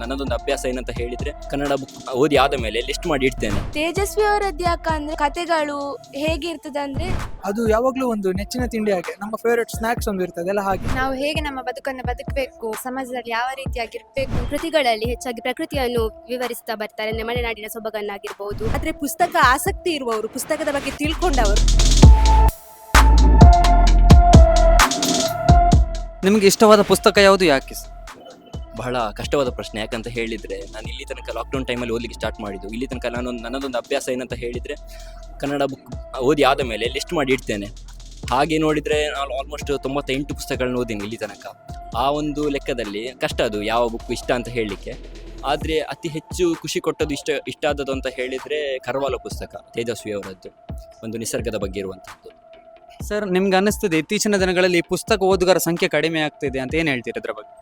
ನನ್ನದೊಂದು ಅಭ್ಯಾಸ ಏನಂತ ಹೇಳಿದ್ರೆ ಕನ್ನಡ ಬುಕ್ ಓದಿ ಆದ ಮೇಲೆ ಲಿಸ್ಟ್ ಮಾಡಿ ಇಡ್ತೇನೆ. ತೇಜಸ್ವಿ ಅವರದ್ದು ಯಾಕಂದ್ರೆ ಕತೆಗಳು ಹೇಗಿರ್ತದೆ ಅಂದ್ರೆ ಅದು ಯಾವಾಗಲೂ ಒಂದು ನೆಚ್ಚಿನ ತಿಂಡಿ ಹಾಗೆ ನಮ್ಮ ಫೇವರೇಟ್ ಸ್ನಾಕ್ಸ್ ಒಂದು ಇರ್ತದೆ ಎಲ್ಲ ಹಾಗೆ. ನಾವು ಹೇಗೆ ನಮ್ಮ ಬದುಕನ್ನು ಬದುಕಬೇಕು ಸಮಾಜದಲ್ಲಿ ಯಾವ ರೀತಿಯಾಗಿರ್ಬೇಕು ಕೃತಿಗಳಲ್ಲಿ ಹೆಚ್ಚಾಗಿ ಪ್ರಕೃತಿಯನ್ನು ವಿವರಿಸ್ತಾ ಬರ್ತಾರೆ ಅಂದ್ರೆ ಮಲೆನಾಡಿನ ಸೊಬಗನ್ನಾಗಿರ್ಬೋದು. ಆದ್ರೆ ಪುಸ್ತಕ ಆಸಕ್ತಿ ಇರುವವರು ಪುಸ್ತಕದ ಬಗ್ಗೆ ತಿಳ್ಕೊಂಡವರು. ನಿಮಗೆ ಇಷ್ಟವಾದ ಪುಸ್ತಕ ಯಾವುದು ಯಾಕೆ? ಸರ್? ಬಹಳ ಕಷ್ಟವಾದ ಪ್ರಶ್ನೆ. ಯಾಕಂತ ಹೇಳಿದರೆ, ನಾನು ಇಲ್ಲಿ ತನಕ ಲಾಕ್ಡೌನ್ ಟೈಮಲ್ಲಿ ಓದಲಿಕ್ಕೆ ಸ್ಟಾರ್ಟ್ ಮಾಡಿದ್ದು. ಇಲ್ಲಿ ತನಕ ನಾನೊಂದು, ನನ್ನದೊಂದು ಅಭ್ಯಾಸ ಏನಂತ ಹೇಳಿದರೆ, ಕನ್ನಡ ಬುಕ್ ಓದಿ ಆದ ಮೇಲೆ ಲಿಸ್ಟ್ ಮಾಡಿ ಇಡ್ತೇನೆ. ಹಾಗೆ ನೋಡಿದರೆ ನಾನು ಆಲ್ಮೋಸ್ಟ್ ತೊಂಬತ್ತೆಂಟು ಪುಸ್ತಕಗಳನ್ನ ಓದಿನಿ ಇಲ್ಲಿ ತನಕ. ಆ ಒಂದು ಲೆಕ್ಕದಲ್ಲಿ ಕಷ್ಟ ಅದು, ಯಾವ ಬುಕ್ ಇಷ್ಟ ಅಂತ ಹೇಳಲಿಕ್ಕೆ. ಆದರೆ ಅತಿ ಹೆಚ್ಚು ಖುಷಿ ಕೊಟ್ಟದ್ದು ಇಷ್ಟ ಇಷ್ಟ ಆದದ್ದು ಅಂತ ಹೇಳಿದರೆ ಕರ್ವಾಲ ಪುಸ್ತಕ, ತೇಜಸ್ವಿ ಅವರದ್ದು, ಒಂದು ನಿಸರ್ಗದ ಬಗ್ಗೆ ಇರುವಂಥದ್ದು ಸರ್ ನಿಮ್ಗೆ ಅನ್ನಿಸ್ತದೆ, ಇತ್ತೀಚಿನ ದಿನಗಳಲ್ಲಿ ಪುಸ್ತಕ ಓದುಗರ ಸಂಖ್ಯೆ ಕಡಿಮೆ ಆಗ್ತಿದೆ ಅಂತ ಏನು ಹೇಳ್ತೀರಿ ಅದರ ಬಗ್ಗೆ?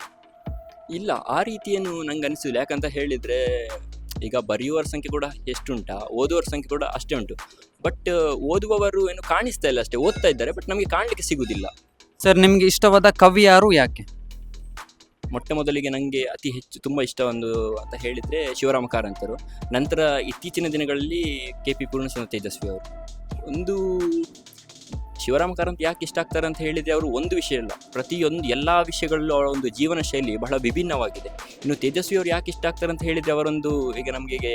ಇಲ್ಲ ಆ ರೀತಿಯೇನು ನಂಗೆ ಅನಿಸಿಲ್ಲ ಯಾಕಂತ ಹೇಳಿದರೆ ಈಗ ಬರೆಯುವವರ ಸಂಖ್ಯೆ ಕೂಡ ಎಷ್ಟುಂಟ? ಓದುವವರ ಸಂಖ್ಯೆ ಕೂಡ ಅಷ್ಟೇ ಉಂಟು. ಬಟ್ ಓದುವವರು ಏನು ಕಾಣಿಸ್ತಾ ಇಲ್ಲ ಅಷ್ಟೇ. ಓದ್ತಾ ಇದ್ದಾರೆ ಬಟ್ ನಮಗೆ ಕಾಣಲಿಕ್ಕೆ ಸಿಗುವುದಿಲ್ಲ ಸರ್ ನಿಮಗೆ ಇಷ್ಟವಾದ ಕವಿ ಯಾರು ಯಾಕೆ? ಮೊಟ್ಟ ಮೊದಲಿಗೆ ನನಗೆ ಅತಿ ಹೆಚ್ಚು ತುಂಬ ಇಷ್ಟ ಒಂದು ಅಂತ ಹೇಳಿದರೆ ಶಿವರಾಮ ಕಾರಂತರು. ನಂತರ ಇತ್ತೀಚಿನ ದಿನಗಳಲ್ಲಿ ಕೆ ಪಿ ಪೂರ್ಣಚಂದ್ರ ತೇಜಸ್ವಿ ಅವರು. ಒಂದು ಶಿವರಾಮ ಕಾರಂತ್ ಯಾಕೆ ಇಷ್ಟ ಆಗ್ತಾರೆ ಅಂತ ಹೇಳಿದರೆ ಅವರು ಒಂದು ವಿಷಯ ಇಲ್ಲ ಪ್ರತಿಯೊಂದು ಎಲ್ಲ ವಿಷಯಗಳಲ್ಲೂ ಅವರ ಒಂದು ಜೀವನ ಶೈಲಿ ಬಹಳ ವಿಭಿನ್ನವಾಗಿದೆ. ಇನ್ನು ತೇಜಸ್ವಿ ಅವರು ಯಾಕೆ ಇಷ್ಟ ಆಗ್ತಾರೆ ಅಂತ ಹೇಳಿದರೆ ಅವರೊಂದು ಈಗ ನಮಗೆ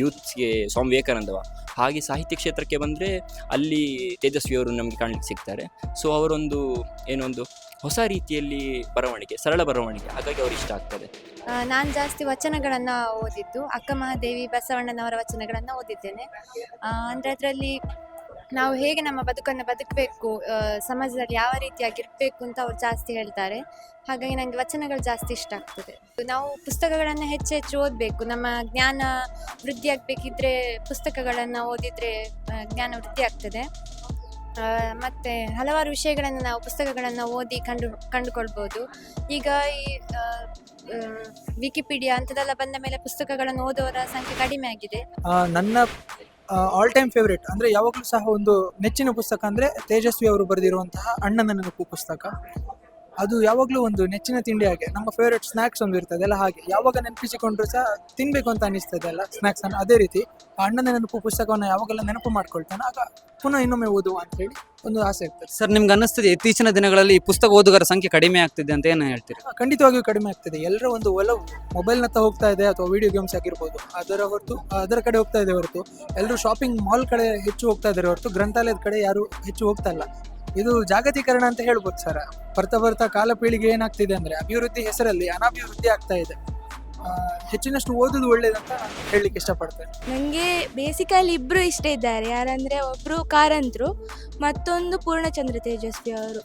ಯೂತ್ಸ್ಗೆ ಸ್ವಾಮಿ ವಿವೇಕಾನಂದವ. ಹಾಗೆ ಸಾಹಿತ್ಯ ಕ್ಷೇತ್ರಕ್ಕೆ ಬಂದರೆ ಅಲ್ಲಿ ತೇಜಸ್ವಿ ಅವರು ನಮಗೆ ಕಾಣಲಿಕ್ಕೆ ಸಿಗ್ತಾರೆ. ಸೊ ಅವರೊಂದು ಏನೊಂದು ಹೊಸ ರೀತಿಯಲ್ಲಿ ಬರವಣಿಗೆ, ಸರಳ ಬರವಣಿಗೆ, ಹಾಗಾಗಿ ಅವರು ಇಷ್ಟ ಆಗ್ತದೆ ನಾನು ಜಾಸ್ತಿ ವಚನಗಳನ್ನು ಓದಿದ್ದು, ಅಕ್ಕ ಮಹಾದೇವಿ ಬಸವಣ್ಣನವರ ವಚನಗಳನ್ನು ಓದಿದ್ದೇನೆ. ಅಂದರೆ ಅದರಲ್ಲಿ ನಾವು ಹೇಗೆ ನಮ್ಮ ಬದುಕನ್ನು ಬದುಕಬೇಕು ಸಮಾಜದಲ್ಲಿ ಯಾವ ರೀತಿಯಾಗಿರ್ಬೇಕು ಅಂತ ಅವ್ರು ಜಾಸ್ತಿ ಹೇಳ್ತಾರೆ. ಹಾಗಾಗಿ ನನಗೆ ವಚನಗಳು ಜಾಸ್ತಿ ಇಷ್ಟ ಆಗ್ತದೆ. ನಾವು ಪುಸ್ತಕಗಳನ್ನು ಹೆಚ್ಚು ಹೆಚ್ಚು ಓದಬೇಕು. ನಮ್ಮ ಜ್ಞಾನ ವೃದ್ಧಿ ಆಗಬೇಕಿದ್ರೆ ಪುಸ್ತಕಗಳನ್ನು ಓದಿದರೆ ಜ್ಞಾನ ವೃದ್ಧಿ ಆಗ್ತದೆ. ಮತ್ತು ಹಲವಾರು ವಿಷಯಗಳನ್ನು ನಾವು ಪುಸ್ತಕಗಳನ್ನು ಓದಿ ಕಂಡು, ಕಂಡುಕೊಳ್ಬೋದು. ಈಗ ಈ ವಿಕಿಪೀಡಿಯಾ ಅಂಥದ್ದೆಲ್ಲ ಬಂದ ಮೇಲೆ ಪುಸ್ತಕಗಳನ್ನು ಓದೋರ ಸಂಖ್ಯೆ ಕಡಿಮೆ ಆಗಿದೆ. ನನ್ನ ಆಲ್ ಟೈಮ್ ಫೇವ್ರೇಟ್ ಅಂದರೆ ಯಾವಾಗಲೂ ಸಹ ಒಂದು ನೆಚ್ಚಿನ ಪುಸ್ತಕ ಅಂದರೆ ತೇಜಸ್ವಿ ಅವರು ಬರೆದಿರುವಂತಹ ಅಣ್ಣನ ನೆನಪು ಪುಸ್ತಕ. ಅದು ಯಾವಾಗಲೂ ಒಂದು ನೆಚ್ಚಿನ ತಿಂಡಿ ಹಾಗೆ. ನಮ್ಮ ಫೇವ್ರೇಟ್ ಸ್ನ್ಯಾಕ್ಸ್ ಒಂದು ಇರ್ತದೆ ಅಲ್ಲ ಹಾಗೆ. ಯಾವಾಗ ನೆನಪಿಸಿಕೊಂಡ್ರು ಸಹ ತಿನ್ಬೇಕು ಅಂತ ಅನಿಸ್ತದೆ ಅಲ್ಲ ಸ್ನ್ಯಾಕ್ಸ್ ಅನ್ನು. ಅದೇ ರೀತಿ ಅಣ್ಣನ ನೆನಪು ಪುಸ್ತಕವನ್ನು ಯಾವಾಗೆಲ್ಲ ನೆನಪು ಮಾಡ್ಕೊಳ್ತಾನೆ ಆಗ ಪುನಃ ಇನ್ನೊಮ್ಮೆ ಓದುವ ಅಂತ ಹೇಳಿ ಒಂದು ಆಸೆ ಇರ್ತದೆ. ಸರ್ ನಿಮ್ಗೆ ಅನ್ನಿಸ್ತದೆ ಇತ್ತೀಚಿನ ದಿನಗಳಲ್ಲಿ ಈ ಪುಸ್ತಕ ಓದುಗರ ಸಂಖ್ಯೆ ಕಡಿಮೆ ಆಗ್ತಿದೆ ಅಂತ ಏನು ಹೇಳ್ತೀರಿ? ಖಂಡಿತವಾಗಿಯೂ ಕಡಿಮೆ ಆಗ್ತಿದೆ. ಎಲ್ಲರ ಒಂದು ಒಲವು ಮೊಬೈಲ್ನತ್ತ ಹೋಗ್ತಾ ಇದೆ ಅಥವಾ ವಿಡಿಯೋ ಗೇಮ್ಸ್ ಆಗಿರ್ಬೋದು. ಅದರ ಹೊರತು ಅದರ ಕಡೆ ಹೋಗ್ತಾ ಇದೆ ಹೊರತು ಎಲ್ಲರೂ ಶಾಪಿಂಗ್ ಮಾಲ್ ಕಡೆ ಹೆಚ್ಚು ಹೋಗ್ತಾ ಇದ್ದಾರೆ ಹೊರತು ಗ್ರಂಥಾಲಯದ ಕಡೆ ಯಾರು ಹೆಚ್ಚು ಹೋಗ್ತಾ ಇಲ್ಲ. ಇದು ಜಾಗತೀಕರಣ ಅಂತ ಹೇಳ್ಬೋದು ಸರ್. ಬರ್ತಾ ಬರ್ತಾ ಕಾಲ ಪೀಳಿಗೆ ಏನಾಗ್ತಿದೆ ಅಂದ್ರೆ ಅಭಿವೃದ್ಧಿ ಹೆಸರಲ್ಲಿ ಅನಾಭಿವೃದ್ಧಿ ಆಗ್ತಾ ಇದೆ. ಹೆಚ್ಚಿನಷ್ಟು ಓದುದು ಒಳ್ಳೇದಂತ ಹೇಳಲಿಕ್ಕೆ ಇಷ್ಟಪಡ್ತೇನೆ. ನನಗೆ ಬೇಸಿಕಲಿ ಇಬ್ಬರು ಇಷ್ಟ ಇದ್ದಾರೆ. ಯಾರಂದರೆ ಒಬ್ಬರು ಕಾರಂತರು, ಮತ್ತೊಂದು ಪೂರ್ಣಚಂದ್ರ ತೇಜಸ್ವಿ ಅವರು.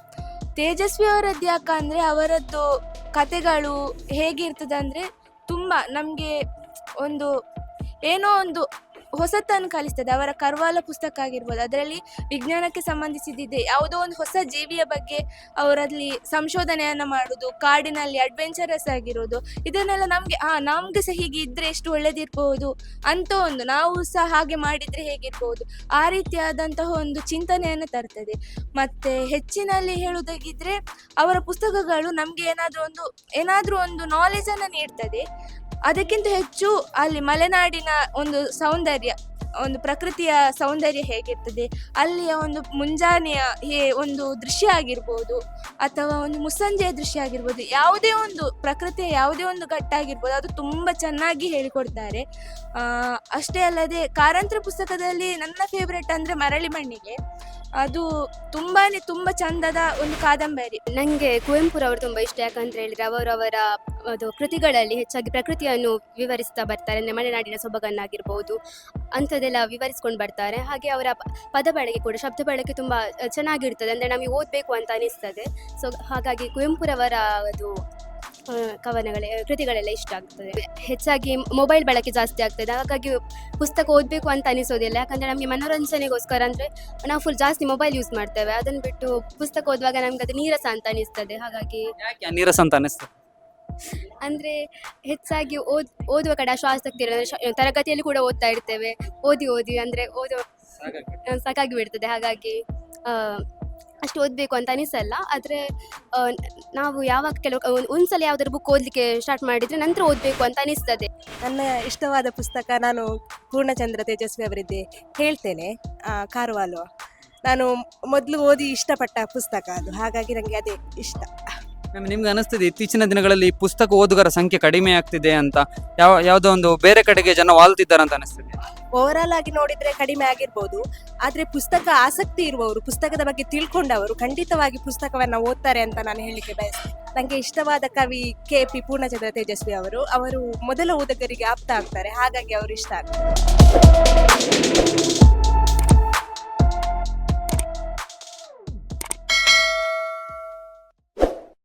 ತೇಜಸ್ವಿ ಅವರದ್ದು ಯಾಕಂದರೆ ಅವರದ್ದು ಕತೆಗಳು ಹೇಗಿರ್ತದೆ ಅಂದರೆ ತುಂಬ ನಮಗೆ ಒಂದು ಏನೋ ಒಂದು ಹೊಸತನ್ನು ಕಲಿಸ್ತದೆ ಅವರ ಕರ್ವಾಲ ಪುಸ್ತಕ ಆಗಿರ್ಬೋದು. ಅದರಲ್ಲಿ ವಿಜ್ಞಾನಕ್ಕೆ ಸಂಬಂಧಿಸಿದ್ದಿದೆ ಯಾವುದೋ ಒಂದು ಹೊಸ ಜೀವಿಯ ಬಗ್ಗೆ ಅವರಲ್ಲಿ ಸಂಶೋಧನೆಯನ್ನು ಮಾಡೋದು, ಕಾಡಿನಲ್ಲಿ ಅಡ್ವೆಂಚರಸ್ ಆಗಿರೋದು, ಇದನ್ನೆಲ್ಲ ನಮಗೆ, ಆ, ನಮ್ಗೆ ಸಹ ಹೀಗೆ ಇದ್ರೆ ಎಷ್ಟು ಒಳ್ಳೇದಿರ್ಬಹುದು ಅಂತ ಒಂದು ನಾವು ಸಹ ಹಾಗೆ ಮಾಡಿದ್ರೆ ಹೇಗಿರ್ಬಹುದು ಆ ರೀತಿಯಾದಂತಹ ಒಂದು ಚಿಂತನೆಯನ್ನು ತರ್ತದೆ. ಮತ್ತೆ ಹೆಚ್ಚಿನಲ್ಲಿ ಹೇಳುವುದಾಗಿದ್ರೆ ಅವರ ಪುಸ್ತಕಗಳು ನಮ್ಗೆ ಏನಾದ್ರೂ ಒಂದು ಏನಾದ್ರೂ ಒಂದು ನಾಲೆಜನ್ನು ನೀಡ್ತದೆ. ಅದಕ್ಕಿಂತ ಹೆಚ್ಚು ಅಲ್ಲಿ ಮಲೆನಾಡಿನ ಒಂದು ಸೌಂದರ್ಯ, ಒಂದು ಪ್ರಕೃತಿಯ ಸೌಂದರ್ಯ ಹೇಗಿರ್ತದೆ, ಅಲ್ಲಿಯ ಒಂದು ಮುಂಜಾನೆಯ ಹೇ, ಒಂದು ದೃಶ್ಯ ಆಗಿರ್ಬೋದು, ಅಥವಾ ಒಂದು ಮುಸ್ಸಂಜೆಯ ದೃಶ್ಯ ಆಗಿರ್ಬೋದು, ಯಾವುದೇ ಒಂದು ಪ್ರಕೃತಿಯ ಯಾವುದೇ ಒಂದು ಘಟ್ಟ ಆಗಿರ್ಬೋದು ಅದು ತುಂಬ ಚೆನ್ನಾಗಿ ಹೇಳಿಕೊಡ್ತಾರೆ. ಅಷ್ಟೇ ಅಲ್ಲದೆ ಕಾರಂತರ ಪುಸ್ತಕದಲ್ಲಿ ನನ್ನ ಫೇವ್ರೆಟ್ ಅಂದರೆ ಮರಳಿ ಮಣ್ಣಿಗೆ. ಅದು ತುಂಬಾ ತುಂಬ ಚಂದದ ಒಂದು ಕಾದಂಬರಿ. ನನಗೆ ಕುವೆಂಪುರವರು ತುಂಬ ಇಷ್ಟ, ಯಾಕಂತ ಹೇಳಿದ್ರೆ ಅವರವರ ಅವರ ಅದು ಕೃತಿಗಳಲ್ಲಿ ಹೆಚ್ಚಾಗಿ ಪ್ರಕೃತಿಯನ್ನು ವಿವರಿಸ್ತಾ ಬರ್ತಾರೆ. ಅಂದರೆ ಮಲೆನಾಡಿನ ಸೊಬಗನ್ನಾಗಿರ್ಬೋದು, ಅಂಥದ್ದೆಲ್ಲ ವಿವರಿಸ್ಕೊಂಡು ಬರ್ತಾರೆ. ಹಾಗೆ ಅವರ ಪದ ಬಳಕೆ ಕೂಡ, ಶಬ್ದ ಬಳಕೆ ತುಂಬ ಚೆನ್ನಾಗಿರ್ತದೆ. ಅಂದರೆ ನಮಗೆ ಓದಬೇಕು ಅಂತ ಅನಿಸ್ತದೆ. ಸೊ ಹಾಗಾಗಿ ಕುವೆಂಪುರವರ ಅದು ಕವನಗಳ, ಕೃತಿಗಳೆಲ್ಲ ಇಷ್ಟ ಆಗ್ತದೆ. ಹೆಚ್ಚಾಗಿ ಮೊಬೈಲ್ ಬಳಕೆ ಜಾಸ್ತಿ ಆಗ್ತದೆ. ಹಾಗಾಗಿ ಪುಸ್ತಕ ಓದಬೇಕು ಅಂತ ಅನಿಸೋದಿಲ್ಲ. ಯಾಕಂದರೆ ನಮಗೆ ಮನೋರಂಜನೆಗೋಸ್ಕರ ಅಂದರೆ ನಾವು ಫುಲ್ ಜಾಸ್ತಿ ಮೊಬೈಲ್ ಯೂಸ್ ಮಾಡ್ತೇವೆ. ಅದನ್ನು ಬಿಟ್ಟು ಪುಸ್ತಕ ಓದುವಾಗ ನಮ್ಗೆ ಅದು ನೀರಸ ಅಂತ ಅನಿಸ್ತದೆ. ಹಾಗಾಗಿ ನೀರಸ ಅಂತ ಅನಿಸ್ತದೆ? ಅಂದರೆ ಹೆಚ್ಚಾಗಿ ಓದ್ ಓದುವ ಕಡೆ ಅಷ್ಟು ಆಸಕ್ತಿ ಇರೋದು. ಶ- ತರಗತಿಯಲ್ಲಿ ಕೂಡ ಓದ್ತಾ ಇರ್ತೇವೆ. ಓದಿ ಓದಿ ಅಂದರೆ ಓದೋ ಸಾಕಾಗಿ ಬಿಡ್ತದೆ ಹಾಗಾಗಿ ಆ, ಅಷ್ಟು ಓದಬೇಕು ಅಂತ ಅನಿಸಲ್ಲ. ಆದರೆ ನಾವು ಯಾವಾಗ ಕೆಲವು ಒಂದು ಒಂದ್ಸಲ ಯಾವ್ದಾದ್ರು ಬುಕ್ ಓದಲಿಕ್ಕೆ ಸ್ಟಾರ್ಟ್ ಮಾಡಿದರೆ ನಂತರ ಓದಬೇಕು ಅಂತ ಅನಿಸ್ತದೆ. ನನ್ನ ಇಷ್ಟವಾದ ಪುಸ್ತಕ ನಾನು ಪೂರ್ಣಚಂದ್ರ ತೇಜಸ್ವಿ ಅವರಿದ್ದೆ ಹೇಳ್ತೇನೆ. ಆ, ಕಾರವಾಲು. ನಾನು ಮೊದಲು ಓದಿ ಇಷ್ಟಪಟ್ಟ ಪುಸ್ತಕ ಅದು. ಹಾಗಾಗಿ ನನಗೆ ಅದೇ ಇಷ್ಟ. ಮ್ಯಾಮ್ ನಿಮ್ಗೆ ಅನಿಸ್ತಿದೆ, ಇತ್ತೀಚಿನ ದಿನಗಳಲ್ಲಿ ಪುಸ್ತಕ ಓದುಗರ ಸಂಖ್ಯೆ ಕಡಿಮೆ ಆಗ್ತಿದೆ ಅಂತ, ಯಾವ, ಯಾವುದೋ ಒಂದು ಬೇರೆ ಕಡೆಗೆ ಜನ ವಾಲ್ತಿದ್ದಾರೆ ಅಂತ ಅನಿಸ್ತದೆ. ಓವರಾಲ್ ಆಗಿ ನೋಡಿದ್ರೆ ಕಡಿಮೆ ಆಗಿರ್ಬೋದು, ಆದರೆ ಪುಸ್ತಕ ಆಸಕ್ತಿ ಇರುವವರು, ಪುಸ್ತಕದ ಬಗ್ಗೆ ತಿಳ್ಕೊಂಡವರು ಖಂಡಿತವಾಗಿ ಪುಸ್ತಕವನ್ನ ಓದ್ತಾರೆ ಅಂತ ನಾನು ಹೇಳಲಿಕ್ಕೆ ಬಯಸ್ತೇನೆ. ನನಗೆ ಇಷ್ಟವಾದ ಕವಿ ಕೆ ಪಿ ಪೂರ್ಣಚಂದ್ರ ತೇಜಸ್ವಿ ಅವರು ಅವರು ಮೊದಲ ಓದುಗರಿಗೆ ಆಪ್ತ ಆಗ್ತಾರೆ, ಹಾಗಾಗಿ ಅವರು ಇಷ್ಟ ಆಗ್ತಾರೆ.